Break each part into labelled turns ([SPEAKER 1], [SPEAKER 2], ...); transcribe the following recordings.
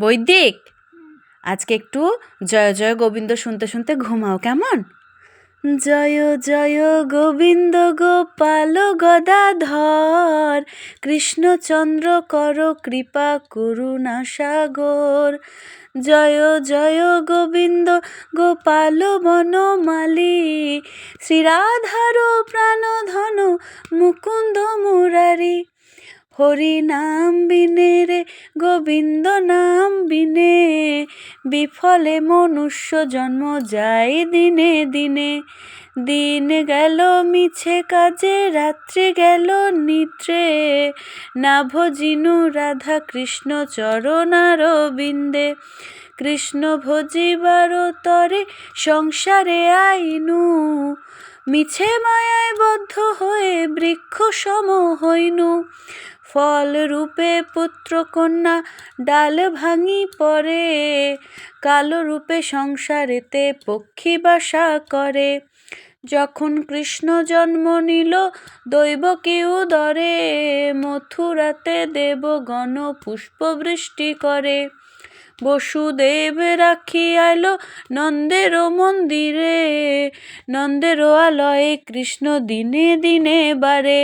[SPEAKER 1] বৈদিক, আজকে একটু জয় জয় গোবিন্দ শুনতে শুনতে ঘুমাও কেমন? জয় জয় গোবিন্দ গোপাল গদাধর, কৃষ্ণচন্দ্র কর কৃপা, করুণা সাগর। জয় জয় গোবিন্দ গোপাল বনমালী, শ্রীরাধার প্রাণধন মুকুন্দ মুরারি। হরি নাম বিনে রে, গোবিন্দ নাম বিনে। বিফলে মনুষ্য জন্ম যায় দিনে দিনে। দিন গেল মিছে কাজে, রাত্রি গেল নিদ্রে না ভজিনু রাধা কৃষ্ণ চরণার বিন্দে কৃষ্ণ ভজিবার তরে, সংসারে আইনু। মিছে মায়ায় বদ্ধ হয়ে বৃক্ষ সম হইনু। ফল রূপে পুত্র কন্যা ডাল ভাঙি পরে কালো রূপে সংসারেতে পক্ষী বাসা করে। যখন কৃষ্ণ জন্ম নিল, দৈব কেউ দরে, মথুরাতে দেবগণ পুষ্পবৃষ্টি করে। বসুদেব রাখি আইলো নন্দের মন্দিরে নন্দের আলয়ে কৃষ্ণ দিনে দিনে বারে।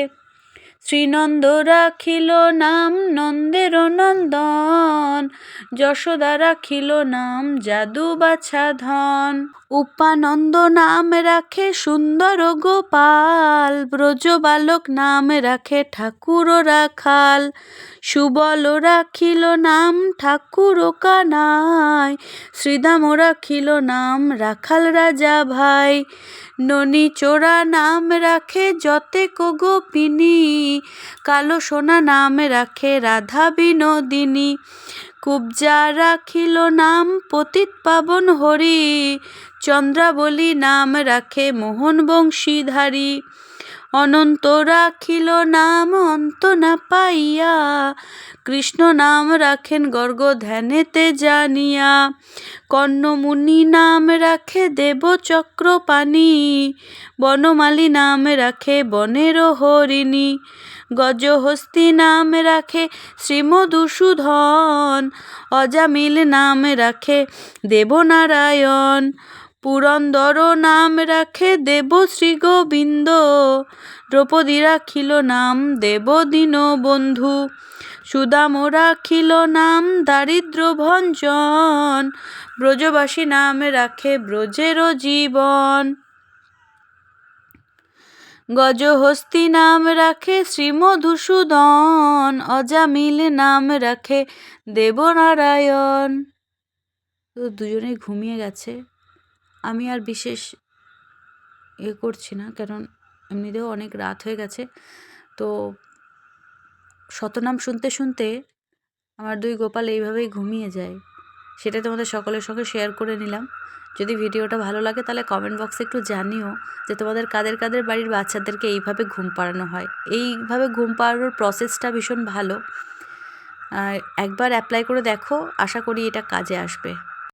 [SPEAKER 1] শ্রীনন্দ রাখিল নাম নন্দের নন্দন, যশোদা রাখিল নাম জাদু বাছা ধন। উপানন্দ নাম রাখে সুন্দর গোপাল, ব্রজ বালক নাম রাখে ঠাকুর রাখাল। সুবল রাখিল নাম ঠাকুর কানাই শ্রীদাম রাখিল নাম রাখাল রাজা ভাই। ননি চোরা নাম রাখে যতে গোপিনী কালো সোনা নাম রাখে রাধা বিনোদিনী। কুবজা রাখিল নাম, পতিত পাবন হরি। চন্দ্রাবলী নাম রাখে মোহন বংশীধারী। অনন্ত রাখিল নাম, অন্ত না পাইয়া। কৃষ্ণ নাম রাখেন গর্গ ধ্যানেতে জানিয়া। কর্ণমুনি নাম রাখে দেব চক্রপাণি। বনমালী নাম রাখে বনের হরিণী। গজহস্তি নাম রাখে শ্রীমধুসূধন অজামিল নাম রাখে দেবনারায়ণ, পুরন্দর নাম রাখে দেব শ্রী গোবিন্দ দ্রৌপদী রাখিল নাম দেব দীন বন্ধু সুদাম রাখিল নাম দারিদ্র ভঞ্জন ব্রজবাসী নাম রাখে ব্রজের জীবন। গজহস্তি নাম রাখে শ্রীমধুসূদন, অজামিল নাম রাখে দেবনারায়ণ। তো দুজনেই ঘুমিয়ে গেছে। আমি আর বিশেষ এ করছি না, কারণ এমনিতেও অনেক রাত হয়ে গেছে। তো শতনাম শুনতে শুনতে আমার দুই গোপাল এইভাবেই ঘুমিয়ে যায়। সেটা তোমাদের সকলের সঙ্গে শেয়ার করে নিলাম। যদি ভিডিওটা ভালো লাগে তাহলে কমেন্ট বক্সে একটু জানিও যে তোমাদের কাদের কাদের বাড়ির বাচ্চাদেরকে এইভাবে ঘুম পাড়ানো হয়। এইভাবে ঘুম পাড়ানোর প্রসেসটা ভীষণ ভালো। একবার অ্যাপ্লাই করে দেখো, আশা করি এটা কাজে আসবে।